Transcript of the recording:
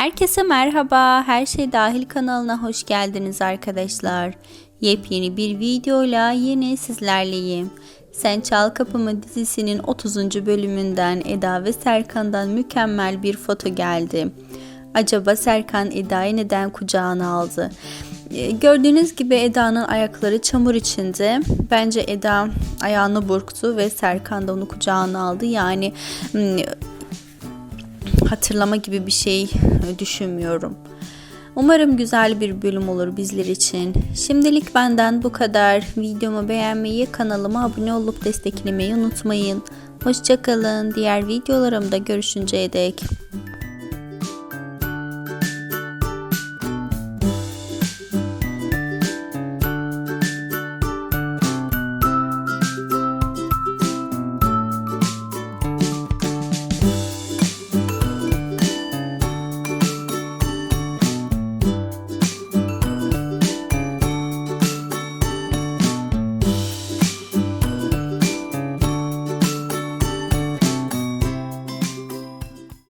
Herkese merhaba. Her şey dahil kanalına hoş geldiniz arkadaşlar. Yepyeni bir videoyla yine sizlerleyim. Sen Çal Kapımı dizisinin 30. bölümünden Eda ve Serkan'dan mükemmel bir foto geldi. Acaba Serkan Eda'yı neden kucağına aldı? Ee, Gördüğünüz gibi Eda'nın ayakları çamur içinde. Bence Eda ayağını burktu ve Serkan da onu kucağına aldı. Yani hmm, hatırlama gibi bir şey düşünmüyorum. Umarım güzel bir bölüm olur bizler için. Şimdilik benden bu kadar. Videomu beğenmeyi, kanalıma abone olup desteklemeyi unutmayın. Hoşçakalın. Diğer videolarımda görüşünceye dek.